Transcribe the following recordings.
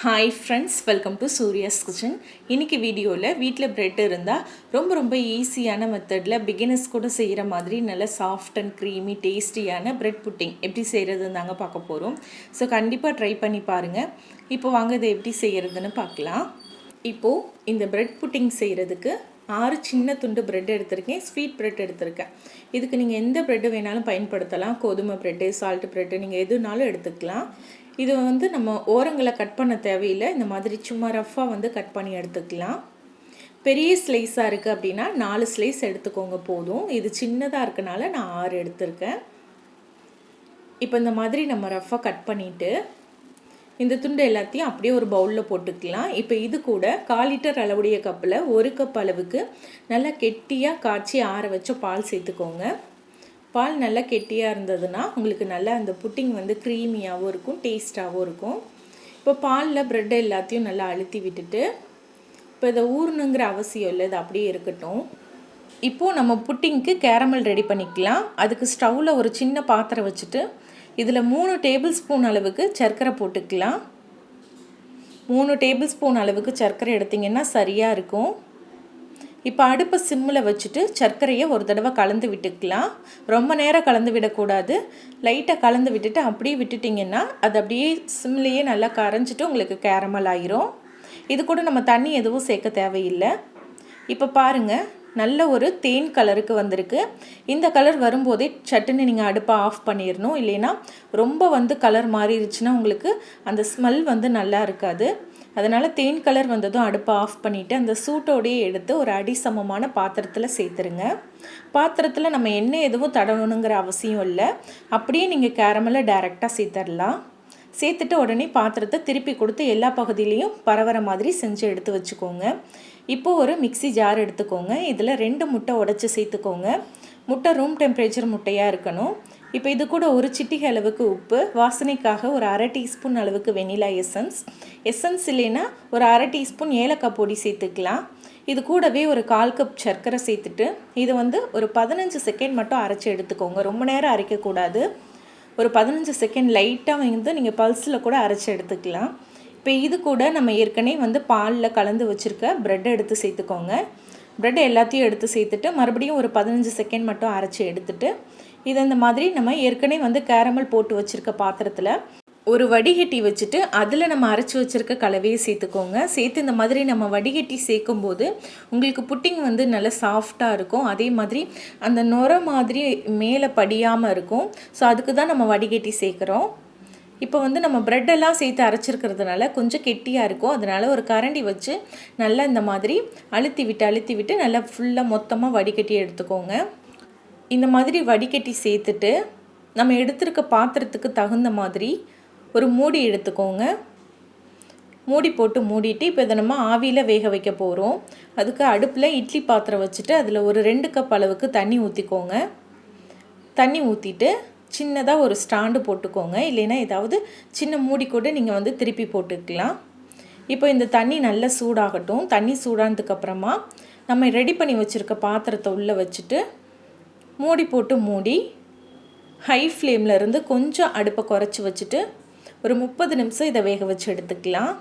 Hi friends welcome to Surya's kitchen இன்றைக்கி வீடியோவில் வீட்டில் ப்ரெட் இருந்தால் ரொம்ப ரொம்ப ஈஸியான மெத்தடில் பிகினர்ஸ் கூட செய்கிற மாதிரி நல்ல சாஃப்ட் அண்ட் க்ரீமி டேஸ்டியான ப்ரெட் புட்டிங் எப்படி செய்கிறதுன்னு தாங்க பார்க்க போகிறோம் ஸோ கண்டிப்பாக ட்ரை பண்ணி பாருங்கள் இப்போ வாங்க இதை எப்படி செய்கிறதுன்னு பார்க்கலாம். இப்போது இந்த ப்ரெட் புட்டிங் செய்கிறதுக்கு ஆறு சின்ன துண்டு ப்ரெட் எடுத்திருக்கேன். ஸ்வீட் ப்ரெட் எடுத்திருக்கேன். இதுக்கு நீங்கள் எந்த ப்ரெட்டு வேணாலும் பயன்படுத்தலாம். கோதுமை ப்ரெட்டு சால்ட் ப்ரெட்டு நீங்கள் எதுனாலும் எடுத்துக்கலாம். இது வந்து நம்ம ஓரங்களை கட் பண்ண தேவையில்லை. இந்த மாதிரி சும்மா ரஃப்பாக வந்து கட் பண்ணி எடுத்துக்கலாம். பெரிய ஸ்லைஸாக இருக்குது அப்படின்னா நாலு ஸ்லைஸ் எடுத்துக்கோங்க போதும். இது சின்னதாக இருக்கனால நான் ஆறு எடுத்திருக்கேன். இப்போ இந்த மாதிரி நம்ம ரஃப்பாக கட் பண்ணிவிட்டு இந்த துண்டு எல்லாத்தையும் அப்படியே ஒரு பவுலில் போட்டுக்கலாம். இப்போ இது கூட கால் லிட்டர் அளவுடைய கப்பில் ஒரு கப் அளவுக்கு நல்லா கெட்டியாக காய்ச்சி ஆற வச்ச பால் சேர்த்துக்கோங்க. பால் நல்லா கெட்டியாக இருந்ததுன்னா உங்களுக்கு நல்லா அந்த புட்டிங் வந்து க்ரீமியாகவும் இருக்கும் டேஸ்ட்டாகவும் இருக்கும். இப்போ பாலில் ப்ரெட் எல்லாத்தையும் நல்லா அழுத்தி விட்டுட்டு இப்போ இதை ஊறணுங்கிற அவசியம் இல்லை இது அப்படியே இருக்கட்டும். இப்போது நம்ம புட்டிங்க்கு கேரமல் ரெடி பண்ணிக்கலாம். அதுக்கு ஸ்டவ்வில் ஒரு சின்ன பாத்திரம் வச்சுட்டு இதில் மூணு டேபிள் ஸ்பூன் அளவுக்கு சர்க்கரை போட்டுக்கலாம். மூணு டேபிள் ஸ்பூன் அளவுக்கு சர்க்கரை எடுத்திங்கன்னா சரியாக இருக்கும். இப்போ அடுப்பை சிம்மில் வச்சுட்டு சர்க்கரையை ஒரு தடவை கலந்து விட்டுக்கலாம். ரொம்ப நேரம் கலந்து விடக்கூடாது. லைட்டாக கலந்து விட்டுட்டு அப்படியே விட்டுட்டிங்கன்னா அது அப்படியே சிம்லேயே நல்லா கரைஞ்சிட்டு உங்களுக்கு கேரமல் ஆயிரும். இது கூட நம்ம தண்ணி எதுவும் சேர்க்க தேவையில்லை. இப்போ பாருங்கள் நல்ல ஒரு தேன் கலருக்கு வந்திருக்கு. இந்த கலர் வரும்போதே சட்டுன்னு நீங்கள் அடுப்பை ஆஃப் பண்ணிடணும் இல்லைன்னா ரொம்ப வந்து கலர் மாறிடுச்சுன்னா உங்களுக்கு அந்த ஸ்மெல் வந்து நல்லா இருக்காது. அதனால் தேன் கலர் வந்ததும் அடுப்பை ஆஃப் பண்ணிவிட்டு அந்த சூட்டோடையே எடுத்து ஒரு அடி சமமான பாத்திரத்தில் சேர்த்துருங்க. பாத்திரத்தில் நம்ம எண்ணெய் எதுவும் தடவணுங்கிற அவசியம் இல்லை. அப்படியே நீங்கள் கேரமலை டைரெக்டாக சேர்த்துடலாம். சேர்த்துட்டு உடனே பாத்திரத்தை திருப்பி கொடுத்து எல்லா பகுதியிலையும் பரவற மாதிரி செஞ்சு எடுத்து வச்சுக்கோங்க. இப்போது ஒரு மிக்சி ஜார் எடுத்துக்கோங்க. இதில் ரெண்டு முட்டை உடச்சி சேர்த்துக்கோங்க. முட்டை ரூம் டெம்பரேச்சர் முட்டையாக இருக்கணும். இப்போ இது கூட ஒரு சிட்டிகை அளவுக்கு உப்பு வாசனைக்காக ஒரு அரை டீஸ்பூன் அளவுக்கு வெனிலா எசன்ஸ். எசன்ஸ் இல்லைன்னா ஒரு அரை டீஸ்பூன் ஏலக்காய் பொடி சேர்த்துக்கலாம். இது கூடவே ஒரு கால் கப் சர்க்கரை சேர்த்துட்டு இது வந்து ஒரு பதினஞ்சு செகண்ட் மட்டும் அரைச்சி எடுத்துக்கோங்க. ரொம்ப நேரம் அரைக்கக்கூடாது. ஒரு பதினஞ்சு செகண்ட் லைட்டாக வந்து நீங்கள் பல்ஸில் கூட அரைச்சி எடுத்துக்கலாம். இப்போ இது கூட நம்ம ஏற்கனவே வந்து பாலில் கலந்து வச்சுருக்க ப்ரெட்டை எடுத்து சேர்த்துக்கோங்க. ப்ரெட் எல்லாத்தையும் எடுத்து சேர்த்துட்டு மறுபடியும் ஒரு பதினஞ்சு செகண்ட் மட்டும் அரைச்சி எடுத்துட்டு இது இந்த மாதிரி நம்ம ஏற்கனவே வந்து கேரமல் போட்டு வச்சுருக்க பாத்திரத்தில் ஒரு வடிகட்டி வச்சுட்டு அதில் நம்ம அரைச்சி வச்சுருக்க கலவையை சேர்த்துக்கோங்க. சேர்த்து இந்த மாதிரி நம்ம வடிகட்டி சேர்க்கும் போது உங்களுக்கு புட்டிங் வந்து நல்லா சாஃப்டாக இருக்கும். அதே மாதிரி அந்த நுர மாதிரி மேலே படியாமல் இருக்கும். ஸோ அதுக்கு தான் நம்ம வடிகட்டி சேர்க்குறோம். இப்போ வந்து நம்ம ப்ரெட்டெல்லாம் சேர்த்து அரைச்சிருக்கிறதுனால கொஞ்சம் கெட்டியாக இருக்கும். அதனால் ஒரு கரண்டி வச்சு நல்லா இந்த மாதிரி அழுத்தி விட்டு அழுத்தி விட்டு நல்லா ஃபுல்லாக மொத்தமாக வடிகட்டி எடுத்துக்கோங்க. இந்த மாதிரி வடிகட்டி சேர்த்துட்டு நம்ம எடுத்திருக்க பாத்திரத்துக்கு தகுந்த மாதிரி ஒரு மூடி எடுத்துக்கோங்க. மூடி போட்டு மூடிட்டு இப்போ இதை நம்ம ஆவியில் வேக வைக்க போகிறோம் அதுக்கு அடுப்பில் இட்லி பாத்திரம் வச்சுட்டு அதில் ஒரு ரெண்டு கப் அளவுக்கு தண்ணி ஊற்றிக்கோங்க தண்ணி ஊற்றிட்டு சின்னதாக ஒரு ஸ்டாண்டு போட்டுக்கோங்க. இல்லைன்னா ஏதாவது சின்ன மூடி கூட நீங்கள் வந்து திருப்பி போட்டுக்கலாம். இப்போ இந்த தண்ணி நல்லா சூடாகட்டும். தண்ணி சூடானதுக்கப்புறமா நம்ம ரெடி பண்ணி வச்சுருக்க பாத்திரத்தை உள்ளே வச்சுட்டு மூடி போட்டு மூடி ஹை ஃப்ளேமில் இருந்து கொஞ்சம் அடுப்பை குறைச்சி வச்சுட்டு ஒரு முப்பது நிமிஷம் இதை வேக வச்சு எடுத்துக்கலாம்.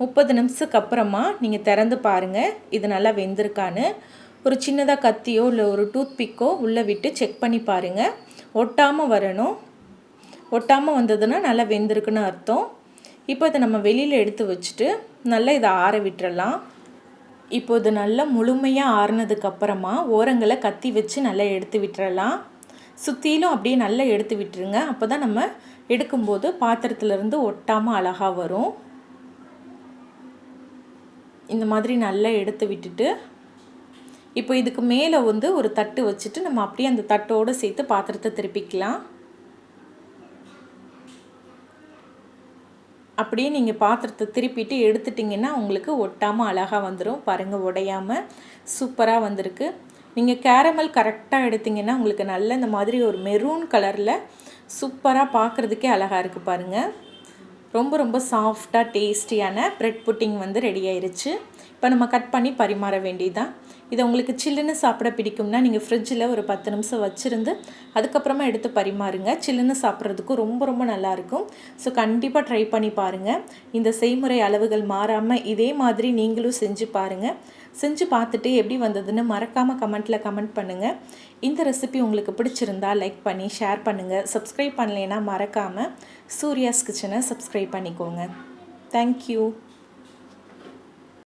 முப்பது நிமிஷத்துக்கு அப்புறமா நீங்கள் திறந்து பாருங்கள் இது நல்லா வெந்திருக்கான்னு. ஒரு சின்னதாக கத்தியோ இல்லை ஒரு டூத் பிக்கோ உள்ளே விட்டு செக் பண்ணி பாருங்கள் ஒட்டாமல் வரணும். ஒட்டாமல் வந்ததுன்னா நல்லா வெந்திருக்குன்னு அர்த்தம். இப்போ இதை நம்ம வெளியில் எடுத்து வச்சுட்டு நல்லா இதை ஆற விட்டுறலாம். இப்போ இது நல்லா முழுமையாக ஆறுனதுக்கப்புறமா ஓரங்களை கத்தி வச்சு நல்லா எடுத்து விட்டுறலாம். சுற்றிலும் அப்படியே நல்லா எடுத்து விட்டுருங்க. அப்போ தான் நம்ம எடுக்கும்போது பாத்திரத்துலேருந்து ஒட்டாமல் அழகாக வரும். இந்த மாதிரி நல்லா எடுத்து விட்டுட்டு இப்போ இதுக்கு மேலே வந்து ஒரு தட்டு வச்சுட்டு நம்ம அப்படியே அந்த தட்டோடு சேர்த்து பாத்திரத்தை திருப்பிக்கலாம். அப்படியே நீங்கள் பாத்திரத்தை திருப்பிட்டு எடுத்துட்டிங்கன்னா உங்களுக்கு ஒட்டாமல் அழகாக வந்துடும் பாருங்கள் உடையாமல் சூப்பராக வந்திருக்கு. நீங்கள் கேரமல் கரெக்டாக எடுத்திங்கன்னா உங்களுக்கு நல்ல இந்த மாதிரி ஒரு மெரூன் கலரில் சூப்பராக பார்க்குறதுக்கே அழகாக இருக்குது பாருங்கள் ரொம்ப ரொம்ப சாஃப்டாக டேஸ்டியான ப்ரெட் புட்டிங் வந்து ரெடி ஆயிருச்சு. இப்போ நம்ம கட் பண்ணி பரிமாற வேண்டியதுதான். இதை உங்களுக்கு சில்லுன்னு சாப்பிட பிடிக்கும்னா நீங்கள் ஃப்ரிட்ஜில் ஒரு பத்து நிமிஷம் வச்சுருந்து அதுக்கப்புறமா எடுத்து பரிமாறுங்க. சில்லுன்னு சாப்பிட்றதுக்கும் ரொம்ப ரொம்ப நல்லாயிருக்கும் ஸோ கண்டிப்பாக ட்ரை பண்ணி பாருங்கள் இந்த செய்முறை அளவுகள் மாறாமல் இதே மாதிரி நீங்களும் செஞ்சு பாருங்கள் செஞ்சு பார்த்துட்டு எப்படி வந்ததுன்னு மறக்காமல் கமெண்ட்டில் கமெண்ட் பண்ணுங்கள் இந்த ரெசிபி உங்களுக்கு பிடிச்சிருந்தா லைக் பண்ணி ஷேர் பண்ணுங்கள் சப்ஸ்கிரைப் பண்ணலைன்னா மறக்காமல் சூர்யாஸ் கிச்சனை சப்ஸ்கிரைப் பண்ணிக்கோங்க. தேங்க்யூ